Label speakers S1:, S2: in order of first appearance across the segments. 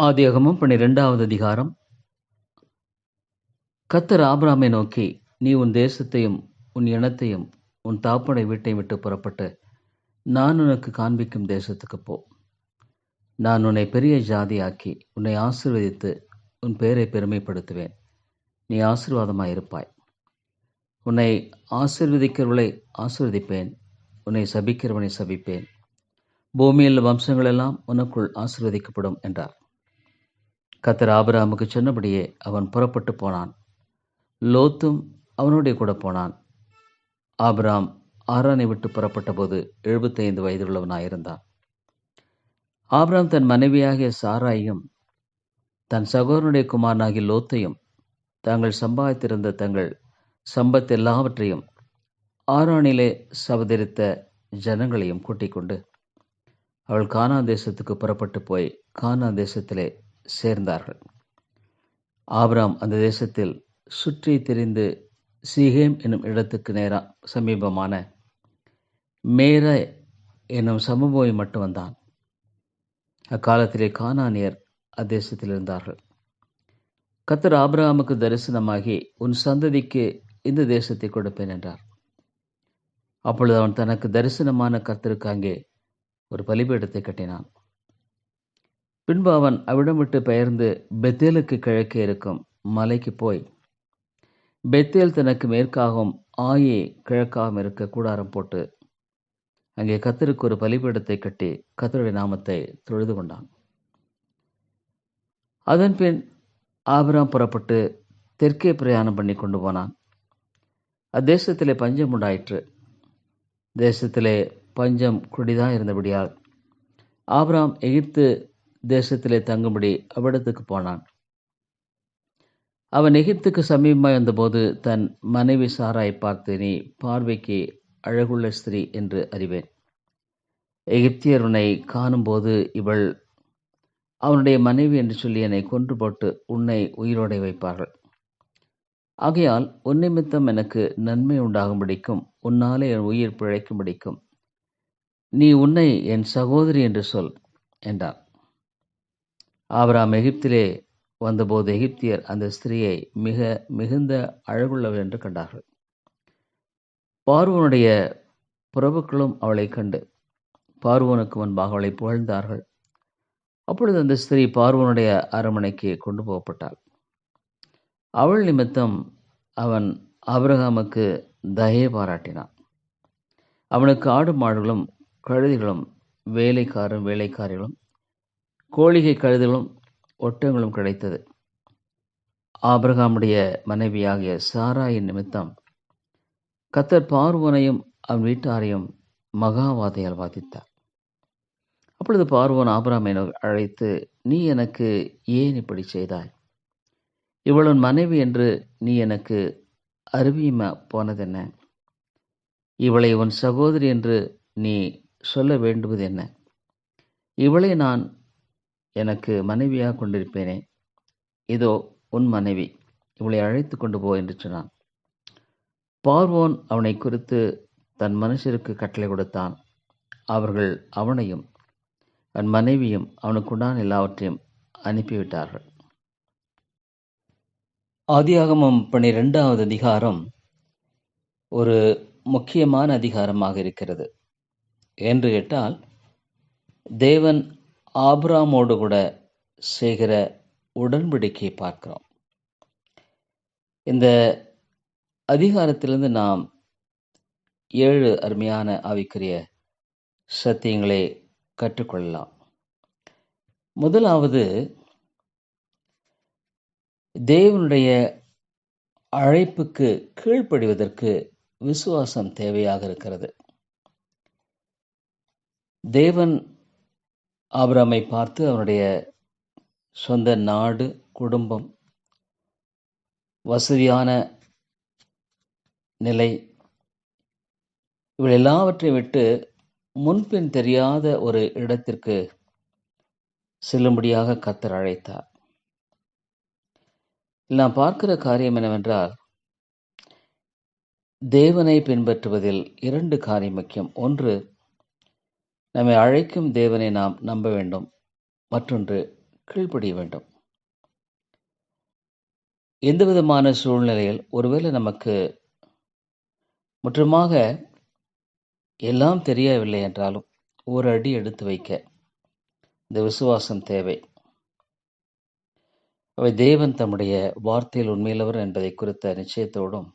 S1: ஆதியாகமும் பன்னிரெண்டாவது அதிகாரம். கத்தர் ஆபிராமை நோக்கி நீ உன் தேசத்தையும் உன் இனத்தையும் உன் தாப்பனை வீட்டை விட்டு புறப்பட்டு நான் உனக்கு காண்பிக்கும் தேசத்துக்கு போ. நான் உன்னை பெரிய ஜாதியாக்கி உன்னை ஆசீர்வதித்து உன் பெயரை பெருமைப்படுத்துவேன். நீ ஆசீர்வாதமாய் இருப்பாய். உன்னை ஆசிர்வதிக்கிறவளை ஆசிர்வதிப்பேன். உன்னை சபிக்கிறவனை சபிப்பேன். பூமியில் வம்சங்களெல்லாம் உனக்குள் ஆசிர்வதிக்கப்படும் என்றார். கத்தர் ஆபிராமுக்கு சொன்னபடியே அவன் புறப்பட்டு போனான். லோத்தும் அவனுடைய கூட போனான். ஆபிராம் ஆரானை விட்டு புறப்பட்ட போது எழுபத்தைந்து வயதுள்ளவனாயிருந்தான் ஆபிராம் தன் மனைவியாகிய சாராயும் தன் சகோதரனுடைய குமாரனாகிய லோத்தையும் தாங்கள் சம்பாதித்திருந்த தங்கள் சம்பத் எல்லாவற்றையும் ஆரானிலே சவதரித்த ஜனங்களையும் கூட்டிக் கொண்டு அவள் கானா தேசத்துக்கு புறப்பட்டு போய் கானா தேசத்திலே சேர்ந்தார்கள். ஆபிராம் அந்த தேசத்தில் சுற்றி திரிந்து சீகேம் என்னும் இடத்துக்கு நேரா சமீபமான மேர என்னும் சமபோய் மட்டும் வந்தான். அக்காலத்திலே கானானியர் அத்தேசத்தில் இருந்தார்கள். கத்தர் ஆபிரகாமுக்கு தரிசனமாகி உன் சந்ததிக்கு இந்த தேசத்தை கொடுப்பேன் என்றார். அப்பொழுது அவன் தனக்கு தரிசனமான கர்த்தருக்கு அங்கே ஒரு பலிபீடத்தை கட்டினான். பின்பு அவன் அவிடம் விட்டு பெயர்ந்து பெத்தேலுக்கு கிழக்கே இருக்கும் மலைக்கு போய். பெத்தேல் தனக்கு மேற்காகவும் ஆயே கிழக்காகவும் இருக்க கூடாரம் போட்டு அங்கே கத்தருக்கு ஒரு பலிபீடத்தை கட்டி கத்தருடைய நாமத்தை தொழுது கொண்டான். அதன் பின் ஆபிராம் புறப்பட்டு தெற்கே பிரயாணம் பண்ணி கொண்டு போனான். அத்தேசத்திலே பஞ்சம் உண்டாயிற்று. தேசத்திலே பஞ்சம் குடிதான் இருந்தபடியால் ஆபிராம் எகிப்து தேசத்திலே தங்கும்படி அவ்விடத்துக்கு போனான். அவன் எகிப்துக்கு சமீபமாய் வந்தபோது தன் மனைவி சாராய் பார்த்து நீ பார்வைக்கு அழகுள்ள ஸ்திரீ என்று அறிவேன். எகிப்தியர் உன்னை காணும்போது இவள் அவனுடைய மனைவி என்று சொல்லி என்னை கொன்று போட்டு உன்னை உயிரோடை வைப்பார்கள். ஆகையால் உன் நிமித்தம் எனக்கு நன்மை உண்டாகும்படிக்கும் உன்னாலே என் உயிர் பிழைக்கும்படிக்கும் நீ உன்னை என் சகோதரி என்று சொல் என்றான். ஆபராம் எகிப்திலே வந்தபோது எகிப்தியர் அந்த ஸ்திரீயை மிக மிகுந்த அழகுள்ளவர் என்று கண்டார்கள். பார்வனுடைய பிரபுக்களும் அவளை கண்டு பார்வனுக்கு முன்பாக அவளை புகழ்ந்தார்கள். அப்பொழுது அந்த ஸ்திரீ பார்வனுடைய அரண்மனைக்கு கொண்டு போகப்பட்டாள். அவள் நிமித்தம் அவன் அபிரகாமுக்கு தயை பாராட்டினான். அவனுக்கு ஆடு மாடுகளும் கழுதிகளும் வேலைக்காரும் வேலைக்காரிகளும் கோழிகை கழுதுகளும் ஒட்டங்களும் கிடைத்தது. ஆபிரகாமுடைய மனைவியாகிய சாராயின் நிமித்தம் கத்தர் பார்வனையும் அவன் வீட்டாரையும் மகாவாதையால் வாதித்தார். அப்பொழுது பார்வன் ஆபிராமை அழைத்து நீ எனக்கு ஏன் இப்படி செய்தாய்? இவளுன் மனைவி என்று நீ எனக்கு அறிவியுமா போனதென்ன? இவளை உன் சகோதரி என்று நீ சொல்ல வேண்டுவது என்ன? இவளை நான் எனக்கு மனைவியாக கொண்டிருப்பேனே. இதோ உன் மனைவி இவளை அழைத்து கொண்டு போ என்று சொன்னான். பார்வோன் அவனை குறித்து தன் மனுஷருக்கு கட்டளை கொடுத்தான். அவர்கள் அவனையும் அவன் மனைவியும் அவனுக்குண்டான எல்லாவற்றையும் அனுப்பிவிட்டார்கள். ஆதியாகமம் பன்னிரெண்டாவது அதிகாரம் ஒரு முக்கியமான அதிகாரமாக இருக்கிறது. என்று கேட்டால் தேவன் ஆப்ராமோடு கூட செய்கிற உடன்படிக்கையை பார்க்கிறோம். இந்த அதிகாரத்திலிருந்து நாம் ஏழு அருமையான ஆவிக்குரிய சத்தியங்களை கற்றுக்கொள்ளலாம். முதலாவது தேவனுடைய அழைப்புக்கு கீழ்ப்படிவதற்கு விசுவாசம் தேவையாக இருக்கிறது. தேவன் ஆபிராமை பார்த்து அவனுடைய சொந்த நாடு குடும்பம் வசதியான நிலை இவள் எல்லாவற்றையும் விட்டு முன்பின் தெரியாத ஒரு இடத்திற்கு செல்லும்படியாக கத்தர் அழைத்தார். நாம் பார்க்கிற காரியம் என்னவென்றால் தேவனை பின்பற்றுவதில் இரண்டு காரியம் முக்கியம். ஒன்று நம்மை அழைக்கும் தேவனை நாம் நம்ப வேண்டும். மற்றொன்று கீழ்ப்படிய வேண்டும். எந்த விதமான சூழ்நிலையில் ஒருவேளை நமக்கு முற்றமாக எல்லாம் தெரியவில்லை என்றாலும் ஒரு அடி எடுத்து வைக்க இந்த விசுவாசம் தேவை. அவை தேவன் தம்முடைய வார்த்தையில் உண்மையிலவர் என்பதை குறித்த நிச்சயத்தோடும்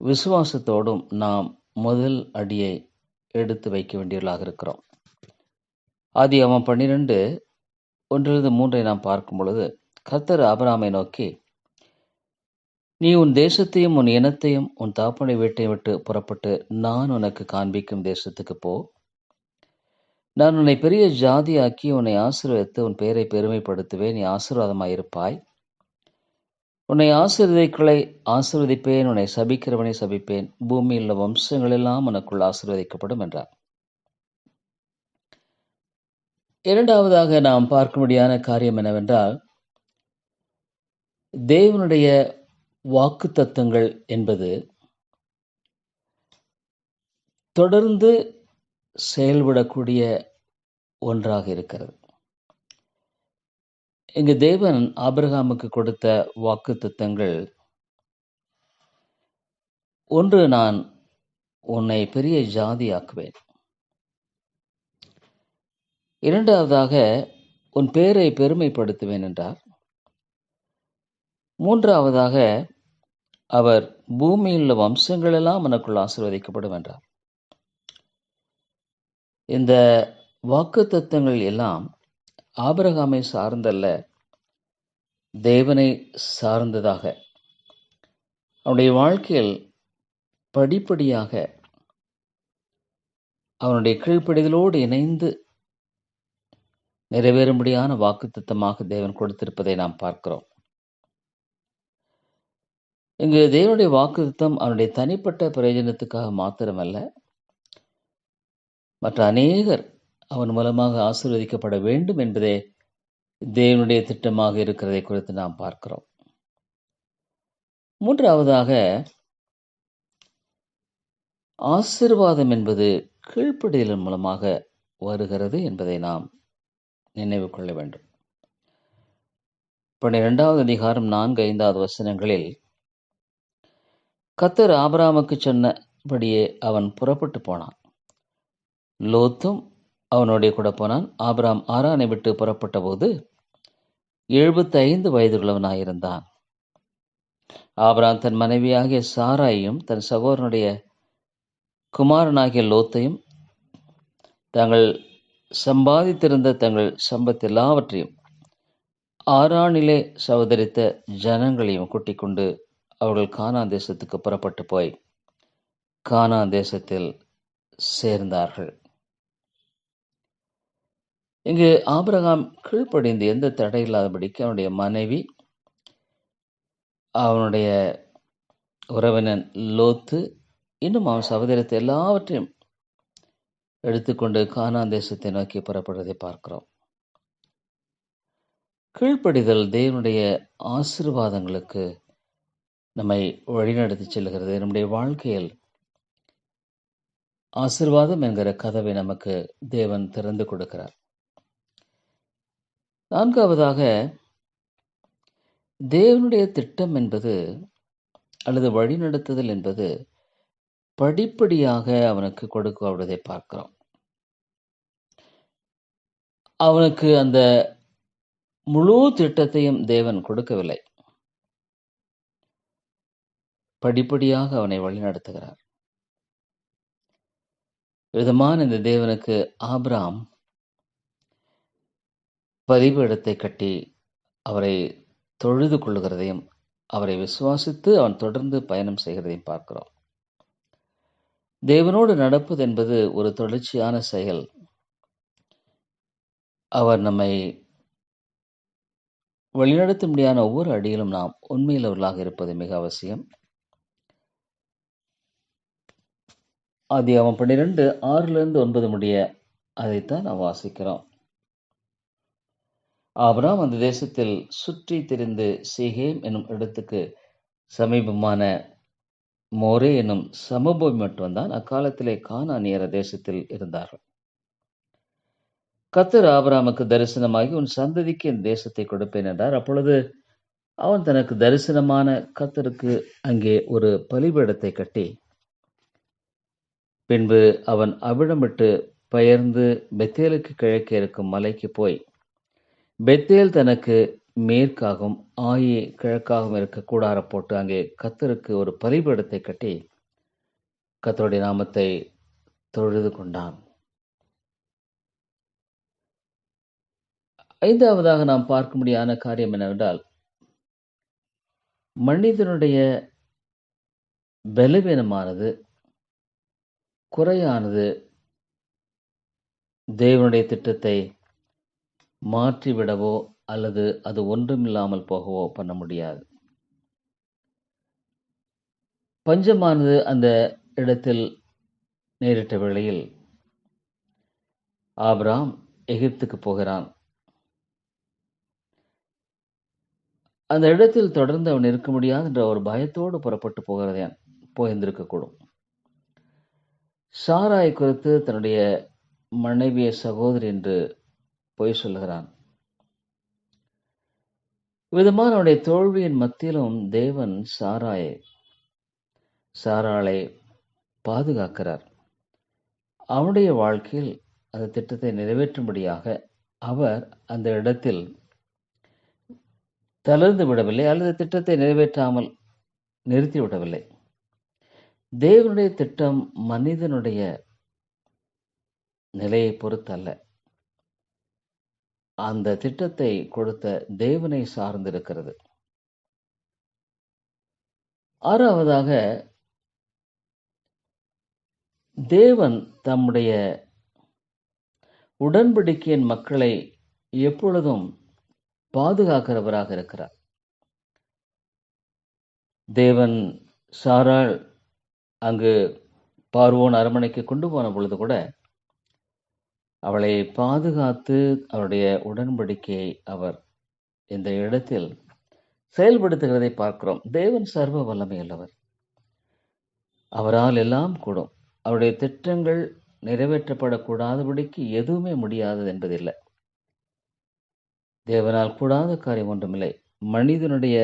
S1: விசுவாசத்தோடும் நாம் முதல் அடியை எடுத்து வைக்க வேண்டியவர்களாக இருக்கிறோம். ஆதி அவன் பன்னிரெண்டு ஒன்றிலிருந்து மூன்றை நாம் பார்க்கும் பொழுது கர்த்தர் அபராமை நோக்கி நீ உன் தேசத்தையும் உன் இனத்தையும் உன் தாப்பனை வீட்டையும் விட்டு புறப்பட்டு நான் உனக்கு காண்பிக்கும் தேசத்துக்கு போ. நான் உன்னை பெரிய ஜாதியாக்கி உன்னை ஆசீர்வதித்து உன் பெயரை பெருமைப்படுத்துவேன். நீ ஆசீர்வாதமாயிருப்பாய். உன்னை ஆசீர்வதிக்களை ஆசீர்வதிப்பேன். உன்னை சபிக்கிறவனை சபிப்பேன். பூமியில் உள்ள வம்சங்கள் எல்லாம் உனக்குள் ஆசீர்வதிக்கப்படும் என்றார். இரண்டாவதாக நாம் பார்க்கும்படியான காரியம் என்னவென்றால் தேவனுடைய வாக்கு தத்துவங்கள் என்பது தொடர்ந்து செயல்படக்கூடிய ஒன்றாக இருக்கிறது. இங்கு தேவன் ஆபிரகாமுக்கு கொடுத்த வாக்கு திட்டங்கள் ஒன்று நான் உன்னை பெரிய ஜாதியாக்குவேன். இரண்டாவதாக உன் பேரை பெருமைப்படுத்துவேன் என்றார். மூன்றாவதாக அவர் பூமியில் உள்ள வம்சங்கள் எல்லாம் உனக்குள் ஆசீர்வதிக்கப்படும் என்றார். இந்த வாக்கு தத்துவங்கள் எல்லாம் ஆபரகாமை சார்ந்தல்ல தேவனை சார்ந்ததாக. அவனுடைய வாழ்க்கையில் படிப்படியாக அவனுடைய கீழ்ப்படிதலோடு இணைந்து நிறைவேறும்படியான வாக்குத்தத்தமாக தேவன் கொடுத்திருப்பதை நாம் பார்க்கிறோம். இங்கு தேவனுடைய வாக்குத்தம் அவனுடைய தனிப்பட்ட பிரயோஜனத்துக்காக மாத்திரமல்ல மற்ற அநேகர் அவன் மூலமாக ஆசீர்வதிக்கப்பட வேண்டும் என்பதே தேவனுடைய திட்டமாக இருக்கிறதை குறித்து நாம் பார்க்கிறோம். மூன்றாவதாக ஆசிர்வாதம் என்பது கீழ்ப்படிதலின் மூலமாக வருகிறது என்பதை நாம் நினைவு கொள்ள வேண்டும். பன்னிரெண்டாவது அதிகாரம் நான்கு ஐந்தாவது வசனங்களில் கத்தர் ஆபராமுக்கு சொன்னபடியே அவன் புறப்பட்டு போனான். லோத்தும் அவனுடைய கூட போனான். ஆபிராம் ஆரானை விட்டு புறப்பட்ட போது எழுபத்தைந்து வயதுள்ளவனாயிருந்தான் ஆபிராம் தன் மனைவியாகிய சாராயையும் தன் சகோதரனுடைய குமாரனாகிய லோத்தையும் தாங்கள் சம்பாதித்திருந்த தங்கள் சம்பத் எல்லாவற்றையும் ஆரானிலே சகோதரித்த ஜனங்களையும் கூட்டிக் கொண்டு அவர்கள் கானா தேசத்துக்கு புறப்பட்டு போய் கானா தேசத்தில் சேர்ந்தார்கள். இங்கு ஆபிரகாம் கீழ்ப்படிந்து எந்த தடை இல்லாதபடிக்கு அவனுடைய மனைவி அவனுடைய உறவினன் லோத்து இன்னும் அவன் சகோதரத்தை எல்லாவற்றையும் எடுத்துக்கொண்டு கானான் தேசத்தை நோக்கி புறப்படுவதை பார்க்கிறோம். கீழ்ப்படிதல் தேவனுடைய ஆசிர்வாதங்களுக்கு நம்மை வழிநடத்தி செல்கிறது. நம்முடைய வாழ்க்கையில் ஆசிர்வாதம் என்கிற கதவை நமக்கு தேவன் திறந்து கொடுக்கிறார். நான்காவதாக தேவனுடைய திட்டம் என்பது அல்லது வழிநடத்துதல் என்பது படிப்படியாக அவனுக்கு கொடுக்கப்படுவதை பார்க்கிறோம். அவனுக்கு அந்த முழு திட்டத்தையும் தேவன் கொடுக்கவில்லை. படிப்படியாக அவனை வழிநடத்துகிறார் விதமான இந்த தேவனுக்கு ஆப்ராம் பதிவு இடத்தை கட்டி அவரை தொழுது கொள்ளுகிறதையும் அவரை விசுவாசித்து அவன் தொடர்ந்து பயணம் செய்கிறதையும் பார்க்கிறோம். தேவனோடு நடப்பது என்பது ஒரு தொடர்ச்சியான செயல். அவர் நம்மை வழிநடத்த முடியாத ஒவ்வொரு அடியிலும் நாம் உண்மையிலவர்களாக இருப்பது மிக அவசியம். அது அவன் பன்னிரெண்டு ஆறிலிருந்து ஒன்பது முடிய அதைத்தான் நாம் வாசிக்கிறோம். ஆபராம் அந்த தேசத்தில் சுற்றி திரிந்து சிஹேம் என்னும் இடத்துக்கு சமீபமான மோரே என்னும் சமபூமி மட்டும் வந்தான். அக்காலத்திலே கானானியர தேசத்தில் இருந்தார்கள் கத்தர் ஆபராமுக்கு தரிசனமாகி உன் சந்ததிக்கு என் தேசத்தை கொடுப்பேன் என்றார். அப்பொழுது அவன் தனக்கு தரிசனமான கத்தருக்கு அங்கே ஒரு பலிபீடத்தை கட்டி பின்பு அவன் அவிடமிட்டு பெயர்ந்து பெத்தேலுக்கு கிழக்கே இருக்கும் மலைக்கு போய் பெத்தேல் தனக்கு மேற்காகவும் ஆயி கிழக்காகவும் இருக்க கூடார போட்டு அங்கே கத்தருக்கு ஒரு பலிபீடத்தை கட்டி கத்தருடைய நாமத்தை தொழுது கொண்டான். ஐந்தாவதாக நாம் பார்க்க முடியாத காரியம் என்னவென்றால் மனிதனுடைய பலவீனமானது குறையானது தேவனுடைய திட்டத்தை மாற்றிவிடவோ அல்லது அது ஒன்றுமில்லாமல் போகவோ பண்ண முடியாது. பஞ்சமானது அந்த இடத்தில் நேரிட்ட வேளையில் ஆப்ராம் எகிப்துக்கு போகிறான். அந்த இடத்தில் தொடர்ந்து அவன் இருக்க முடியாது என்ற ஒரு பயத்தோடு புறப்பட்டு போகிறதே போயிருந்திருக்கக்கூடும். சாராய் குறித்து தன்னுடைய மனைவிய சகோதரி என்று பொய் சொல்லுகிறான். விதமான அவனுடைய தோல்வியின் மத்தியிலும் தேவன் சாராயை சாராளை பாதுகாக்கிறார். அவனுடைய வாழ்க்கையில் அந்த திட்டத்தை நிறைவேற்றும்படியாக அவர் அந்த இடத்தில் தளர்ந்து விடவில்லை அல்லது திட்டத்தை நிறைவேற்றாமல் நிறுத்தி விடவில்லை தேவனுடைய திட்டம் மனிதனுடைய நிலையை பொறுத்தல்ல. அந்த திட்டத்தை கொடுத்த தேவனை சார்ந்திருக்கிறது. ஆறாவதாக தேவன் தம்முடைய உடன்படிக்கையின் மக்களை எப்பொழுதும் பாதுகாக்கிறவராக இருக்கிறார். தேவன் சாரால் அங்கு பார்வோன் அரண்மனைக்கு கொண்டு போன பொழுது கூட அவளை பாதுகாத்து அவருடைய உடன்படிக்கையை அவர் இந்த இடத்தில் செயல்படுத்துகிறதை பார்க்கிறோம். தேவன் சர்வ வல்லமையுள்ளவர். அவரால் எல்லாம் கூடும். அவருடைய திட்டங்கள் நிறைவேற்றப்படக்கூடாதபடிக்கு எதுவுமே முடியாதது என்பதில்லை. தேவனால் கூடாத காரியம் ஒன்றுமில்லை. மனிதனுடைய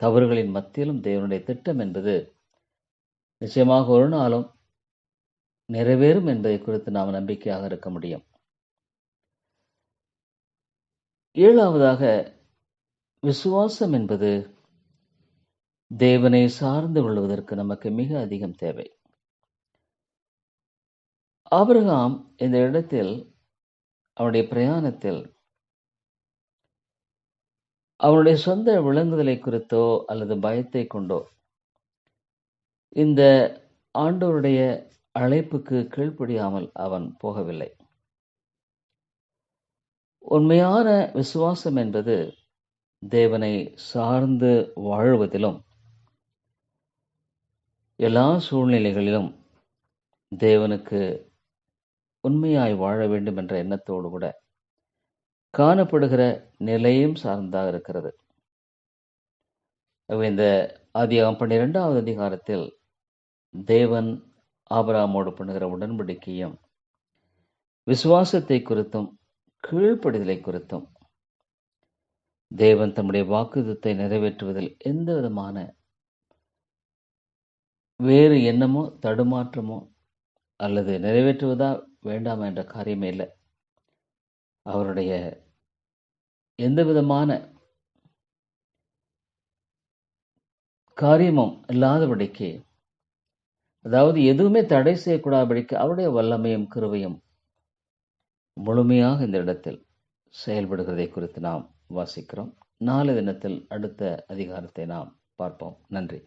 S1: தவறுகளின் மத்தியிலும் தேவனுடைய திட்டம் என்பது நிச்சயமாக ஒரு நாளும் நிறைவேறும் என்பதை குறித்து நாம் நம்பிக்கையாக இருக்க முடியும். ஏழாவதாக விசுவாசம் என்பது தேவனை சார்ந்து கொள்வதற்கு நமக்கு மிக அதிகம் தேவை. ஆபிரகாம் இந்த இடத்தில் அவனுடைய பிரயாணத்தில் அவனுடைய சொந்த விளங்குதலை குறித்தோ அல்லது பயத்தை கொண்டோ இந்த ஆண்டோருடைய அழைப்புக்கு கீழ்ப்படியாமல் அவன் போகவில்லை. உண்மையான விசுவாசம் என்பது தேவனை சார்ந்து வாழ்வதிலும் எல்லா சூழ்நிலைகளிலும் தேவனுக்கு உண்மையாய் வாழ வேண்டும் என்ற எண்ணத்தோடு கூட காணப்படுகிற நிலையும் சார்ந்தாக இருக்கிறது. இந்த ஆதியாகம் பன்னிரெண்டாவது அதிகாரத்தில் தேவன் ஆபராமோடு பண்ணுகிற உடன்படிக்கையும் விசுவாசத்தை குறித்தும் கீழ்ப்படிதலை குறித்தும் தேவன் தம்முடைய வாக்குதத்தை நிறைவேற்றுவதில் எந்த விதமான வேறு எண்ணமோ தடுமாற்றமோ அல்லது நிறைவேற்றுவதா வேண்டாமா என்ற காரியமே இல்லை. அவருடைய எந்த விதமான காரியமும் இல்லாதபடிக்கு அதாவது எதுவுமே தடை செய்யக்கூடாதபடிக்கு அவருடைய வல்லமையும் கிருவையும் முழுமையாக இந்த இடத்தில் செயல்படுகிறதை குறித்து நாம் வாசிக்கிறோம். நாலு தினத்தில் அடுத்த அதிகாரத்தை நாம் பார்ப்போம். நன்றி.